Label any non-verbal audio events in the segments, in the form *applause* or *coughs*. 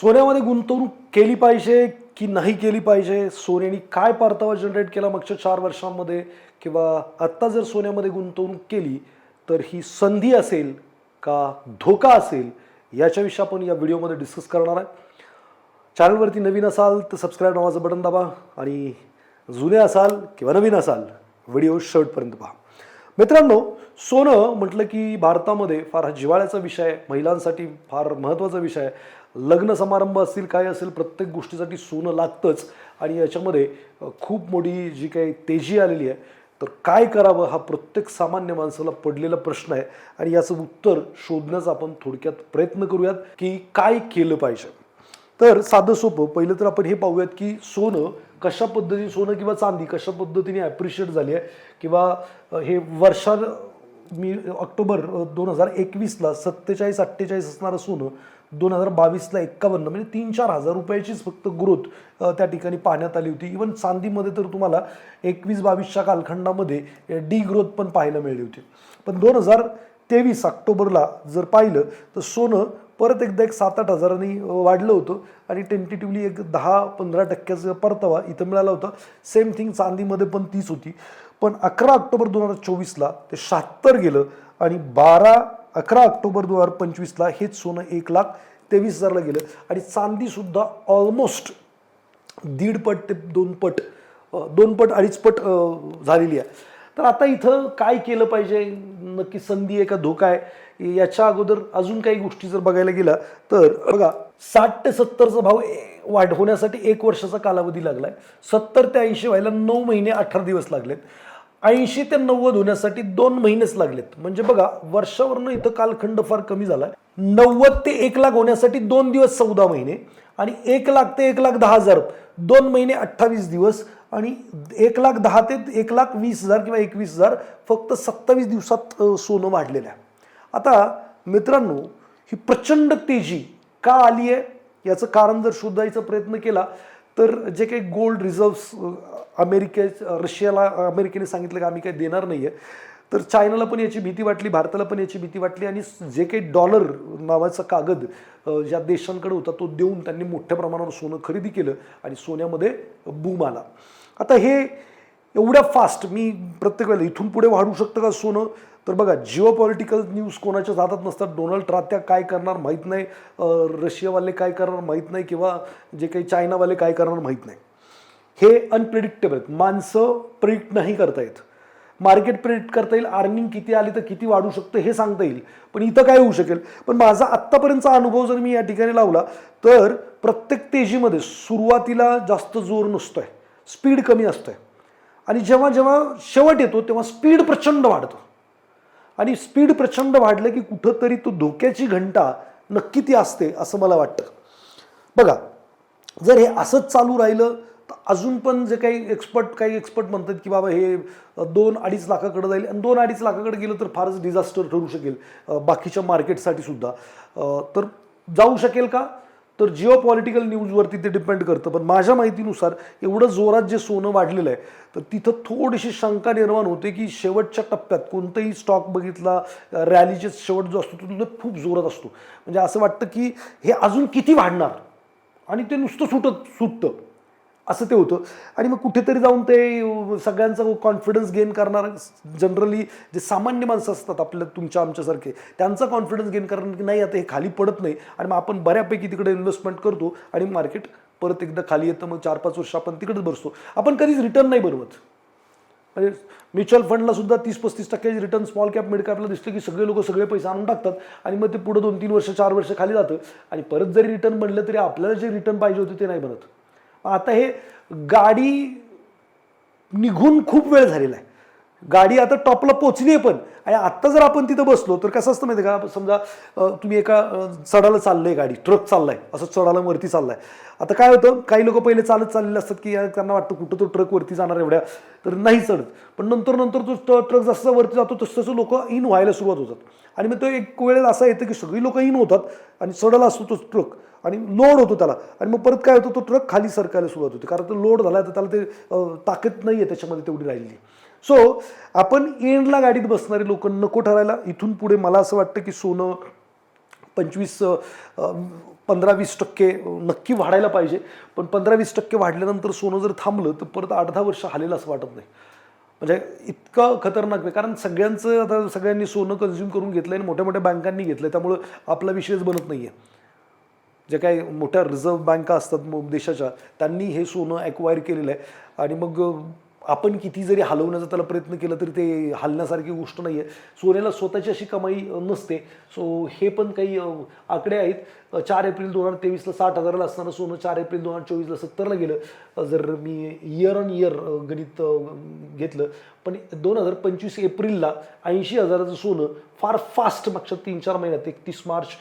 सोन्यामध्ये गुंतवणूक केली पाहिजे की नाही केली पाहिजे? सोन्याने काय परतावा जनरेट केला मागच्या चार वर्षांमध्ये? किंवा आत्ता जर सोन्यामध्ये गुंतवणूक केली तर ही संधी असेल का धोका असेल? याच्याविषयी आपण या व्हिडिओमध्ये डिस्कस करणार आहे. चॅनलवरती नवीन असाल तर सबस्क्राईब नावाचं बटन दाबा. आणि जुने असाल किंवा नवीन असाल व्हिडिओ शेवटपर्यंत पहा. मित्रांनो सोनं म्हटलं की भारतामध्ये फार हा जिव्हाळ्याचा विषय आहे. महिलांसाठी फार महत्त्वाचा विषय आहे. लग्न समारंभ असतील काय असेल प्रत्येक गोष्टीसाठी सोनं लागतंच. आणि याच्यामध्ये खूप मोठी जी काही तेजी आलेली आहे. तर काय करावं हा प्रत्येक सामान्य माणसाला पडलेला प्रश्न आहे. आणि याचं उत्तर शोधण्याचा आपण थोडक्यात प्रयत्न करूयात की काय केलं पाहिजे. तर साधं सोपं पहिलं तर आपण हे पाहूयात की सोनं कशा पद्धतीने सोनं किंवा चांदी कशा पद्धतीने ॲप्रिशिएट झाली आहे? किंवा हे वर्षा मी ऑक्टोबर दोन हजार एकवीसला सत्तेचाळीस अठ्ठेचाळीस असणारं सोनं दोन हजार बावीसला एक्कावन्न म्हणजे तीन चार हजार रुपयाचीच फक्त ग्रोथ त्या ठिकाणी पाहण्यात आली होती. इवन चांदीमध्ये तर तुम्हाला एकवीस बावीसच्या कालखंडामध्ये डी ग्रोथ पण पाहायला मिळली होती. पण दोन हजार तेवीस ऑक्टोबरला जर पाहिलं तर सोनं परत एकदा एक सात आठ हजारांनी वाढलं होतं. आणि टेंटेटिव्हली एक दहा पंधरा टक्क्याचा परतावा इथं मिळाला होता. सेम थिंग चांदीमध्ये पण तीच होती. पण अकरा ऑक्टोबर दोन हजार चोवीसला ते शहात्तर गेलं आणि बारा अकरा ऑक्टोबर दोन हजार पंचवीसला हेच सोनं एक लाख तेवीस हजारला गेलं. आणि चांदीसुद्धा ऑलमोस्ट दीड पट ते दोन पट दोन पट अडीच पट झालेली आहे. तर आता इथं काय केलं पाहिजे? नक्की संधी आहे का धोका आहे? याच्या अगोदर अजून काही गोष्टी जर बघायला गेला तर बघा साठ ते सत्तरचा भाव ए- वाढ होण्यासाठी एक वर्षाचा कालावधी लागला आहे सत्तर ते ऐंशी व्हायला नऊ महिने अठरा दिवस लागलेत. ऐंशी ते नव्वद होण्यासाठी दोन महिनेच लागलेत. म्हणजे बघा वर्षावरनं इथं कालखंड फार कमी झालाय. नव्वद ते एक लाख होण्यासाठी दोन दिवस चौदा महिने आणि एक लाख ते एक लाख दहा हजार. दोन महिने अठ्ठावीस दिवस. आणि एक लाख दहा ते एक लाख वीस हजार किंवा एकवीस हजार फक्त सत्तावीस दिवसात सोनं वाढलेलं आहे. आता मित्रांनो ही प्रचंड तेजी का आली आहे? याचं कारण जर शोधायचा प्रयत्न केला तर जे काही गोल्ड रिझर्व्स अमेरिके रशियाला अमेरिकेने सांगितलं की आम्ही काही देणार नाही आहे तर चायनाला पण याची भीती वाटली भारताला पण याची भीती वाटली आणि जे काही डॉलर नावाचा कागद ज्या देशांकडे होता तो देऊन त्यांनी मोठ्या प्रमाणावर सोनं खरेदी केलं आणि सोन्यामध्ये बूम आला. आता हे एवढ्या फास्ट मी प्रत्येक वेळेला इथून पुढे वाढू शकतं का सोनं? तर बघा जिओ पॉलिटिकल न्यूज कोणाच्या हातात नसतात. डोनाल्ड ट्रम्प त्या काय करणार माहीत नाही. रशियावाले काय करणार माहीत नाही किंवा जे काही चायनावाले काय करणार माहीत नाही. हे अनप्रिडिक्टेबल आहेत. माणसं प्रिडिक्ट नाही करता येत. मार्केट प्रिडिक्ट करता येईल. अर्निंग किती आली तर किती वाढू शकतं हे सांगता येईल. पण इथं काय होऊ शकेल? पण माझा आत्तापर्यंतचा अनुभव जर मी या ठिकाणी लावला तर प्रत्येक तेजीमध्ये सुरुवातीला जास्त जोर नसतोय. स्पीड कमी असतं. आहे आणि जेव्हा जेव्हा शेवट येतो तेव्हा स्पीड प्रचंड वाढतो. आणि स्पीड प्रचंड वाढलं की कुठंतरी तो धोक्याची घंटा नक्की ती असते असं मला वाटतं. बघा जर हे असंच चालू राहिलं तर अजून पण जे काही एक्सपर्ट काही एक्सपर्ट म्हणतात की बाबा हे दोन अडीच लाखाकडे जाईल. आणि दोन अडीच लाखाकडे गेलं तर फारच डिझास्टर ठरू शकेल बाकीच्या मार्केटसाठी सुद्धा. तर जाऊ शकेल का? तर जिओ पॉलिटिकल न्यूजवरती ते डिपेंड करतं. पण माझ्या माहितीनुसार एवढं जोरात जे सोनं वाढलेलं आहे तर तिथं थोडीशी शंका निर्माण होते की शेवटच्या टप्प्यात कोणताही स्टॉक बघितला रॅलीचे शेवट जो असतो तो तिथं खूप जोरात असतो. म्हणजे असं वाटतं की हे अजून किती वाढणार? आणि ते नुसतं सुटत सुटतं. असं ते होतं. आणि मग कुठेतरी जाऊन ते सगळ्यांचा कॉन्फिडन्स गेन करणार जनरली जे सामान्य माणसं असतात आपल्या तुमच्या आमच्यासारखे त्यांचा कॉन्फिडन्स गेन करणार की नाही आता हे खाली पडत नाही. आणि मग आपण बऱ्यापैकी तिकडे इन्व्हेस्टमेंट करतो आणि मार्केट परत एकदा खाली येतं मग चार पाच वर्ष आपण तिकडेच बसतो. आपण कधीच रिटर्न नाही बनवत. म्हणजे म्युच्युअल फंडला सुद्धा तीस पस्तीस टक्क्याचे रिटर्न स्मॉल कॅप मिड कॅपला दिसतं की सगळे लोक सगळे पैसे आणून टाकतात. आणि मग ते पुढे दोन तीन वर्ष चार वर्ष खाली जातं. आणि परत जरी रिटर्न बनलं तरी आपल्याला जे रिटर्न पाहिजे होते ते नाही बनत. आता हे गाडी निघून खूप वेळ झालेला आहे. गाडी आता टॉपला पोचली आहे पण. आणि आत्ता जर आपण तिथं बसलो तर कसं असतं माहिती आहे का? समजा तुम्ही एका चढायला चाललं चाललंय गाडी ट्रक चाललाय असं चढायला वरती चाललाय. आता काय होतं काही लोक पहिले चालत चाललेले असतात की त्यांना वाटतं कुठं तो ट्रक वरती जाणार एवढ्या. तर नाही चढत. पण नंतर नंतर तो ट्रक जसा वरती जातो तसं तसं लोक इन व्हायला सुरुवात होतात. आणि मग तो एक वेळेला असा येतं की सगळी लोक इन होतात आणि चढायला असतो तो ट्रक. आणि लोड होतो त्याला. आणि मग परत काय होतं तो ट्रक खाली सरकायला सुरुवात होते. कारण तो लोड झाला तर त्याला ते ताकद नाही आहे त्याच्यामध्ये तेवढी राहिलेली. सो आपण एंडला गाडीत बसणारे लोक नको ठरायला. इथून पुढे मला असं वाटतं की सोनं पंचवीस पंधरा वीस टक्के नक्की वाढायला पाहिजे. पण पंधरा वीस टक्के वाढल्यानंतर सोनं जर थांबलं तर परत आठ दहा वर्ष हालेलं असं वाटत नाही. म्हणजे इतकं खतरनाक नाही. कारण सगळ्यांचं आता सगळ्यांनी सोनं कन्झ्युम करून घेतलं आणि मोठ्या मोठ्या बँकांनी घेतलं त्यामुळं आपला विषयच बनत नाही आहे जे काही मोठ्या रिझर्व्ह बँका असतात देशाच्या त्यांनी हे सोनं ॲक्वायर केलेलं आहे. आणि मग आपण किती जरी हलवण्याचा त्याला प्रयत्न केला तरी ते हलण्यासारखी गोष्ट नाही आहे सोन्याला स्वतःची अशी कमाई नसते. सो हे पण काही आकडे आहेत. चार एप्रिल दोन हजार तेवीसला साठ हजाराला असताना सोनं चार एप्रिल दोन हजार चोवीसला सत्तरला गेलं. जर मी इयर ऑन इयर गणित घेतलं पण दोन हजार पंचवीस एप्रिलला ऐंशी हजाराचं सोनं फार फास्ट मागच्या तीन चार महिन्यात एकतीस मार्च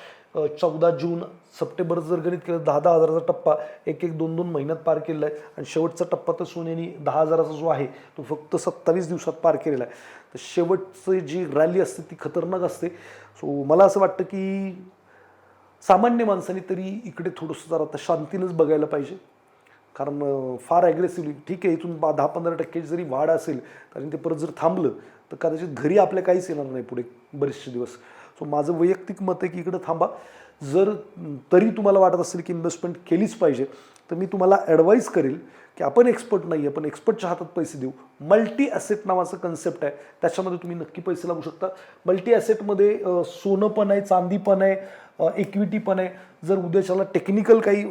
चौदा जून सप्टेंबर जर गणित केलं दहा दहा हजाराचा टप्पा एक एक दोन दोन महिन्यात पार केलेला आहे. आणि शेवटचा टप्पा तर सोन्यानी दहा हजाराचा जो आहे तो फक्त सत्तावीस दिवसात पार केलेला आहे. तर शेवटची जी रॅली असते ती खतरनाक असते. सो मला असं वाटतं की सामान्य माणसाने तरी इकडे थोडंसं जरा आता शांतीनंच बघायला पाहिजे. कारण फार ॲग्रेसिव्हली ठीक आहे इथून दहा पंधरा टक्क्याची जरी वाढ असेल आणि ते परत जर थांबलं तर कदाचित घरी आपल्या काहीच येणार नाही पुढे बरेचसे दिवस. सो माझं वैयक्तिक मत आहे की इकडं थांबा. जर तरी तुम्हाला वाटत असेल की इन्व्हेस्टमेंट केलीच पाहिजे तर मी तुम्हाला ॲडवाईस करेल की आपण एक्सपर्ट नाही आहे पण एक्सपर्टच्या हातात पैसे देऊ. मल्टी ॲसेट नावाचं कन्सेप्ट आहे. त्याच्यामध्ये तुम्ही नक्की पैसे लागू शकता. मल्टी ॲसेटमध्ये सोनं पण आहे चांदी पण आहे इक्विटी पण आहे. जर उद्याच्याला टेक्निकल काही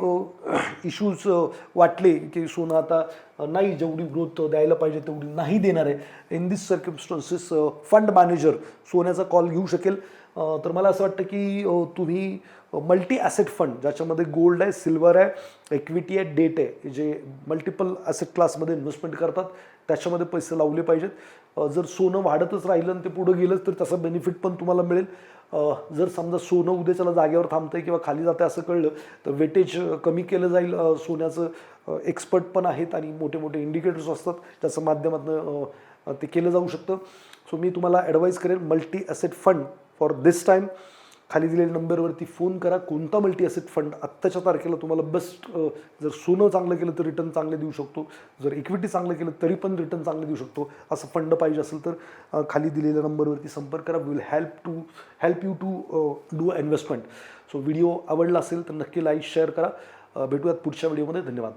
इश्यूज *coughs* वाटले की सोनं आता नाही जेवढी ग्रोथ द्यायला पाहिजे तेवढी नाही देणार आहे. In this circumstances fund manager सोन्याचा कॉल घेऊ शकेल. तर मला असं वाटतं की तुम्ही मल्टी ॲसेट फंड ज्याच्यामध्ये गोल्ड आहे सिल्वर आहे इक्विटी आहे डेट आहे जे मल्टिपल ॲसेट क्लासमध्ये इन्व्हेस्टमेंट करतात त्याच्यामध्ये पैसे लावले पाहिजेत. जर सोनं वाढतच राहिलं आणि ते पुढं गेलंच तर त्याचा बेनिफिट पण तुम्हाला मिळेल. जर समजा सोनं उद्याच्याला जागेवर थांबतंय किंवा खाली जाते असं कळलं तर वेटेज कमी केलं जाईल. सोन्याचं एक्सपर्ट पण आहेत आणि मोठे मोठे इंडिकेटर्स असतात. त्याचं माध्यमातून ते केलं जाऊ शकतं. सो मी तुम्हाला ॲडवाईस करेन multi asset fund for this time खाली दिलेल्या नंबरवरती फोन करा. कोणता मल्टी असेट फंड आत्ताच्या तारखेला तुम्हाला बेस्ट जर सोनं चांगलं केलं तर रिटर्न चांगले देऊ शकतो. जर इक्विटी चांगलं केलं तरी पण रिटर्न चांगले देऊ शकतो. असं फंड पाहिजे असेल तर खाली दिलेल्या नंबरवरती संपर्क करा. Will help to help you to do investment so video आवडला असेल तर नक्की लाईक शेअर करा. भेटूयात पुढच्या व्हिडिओमध्ये धन्यवाद.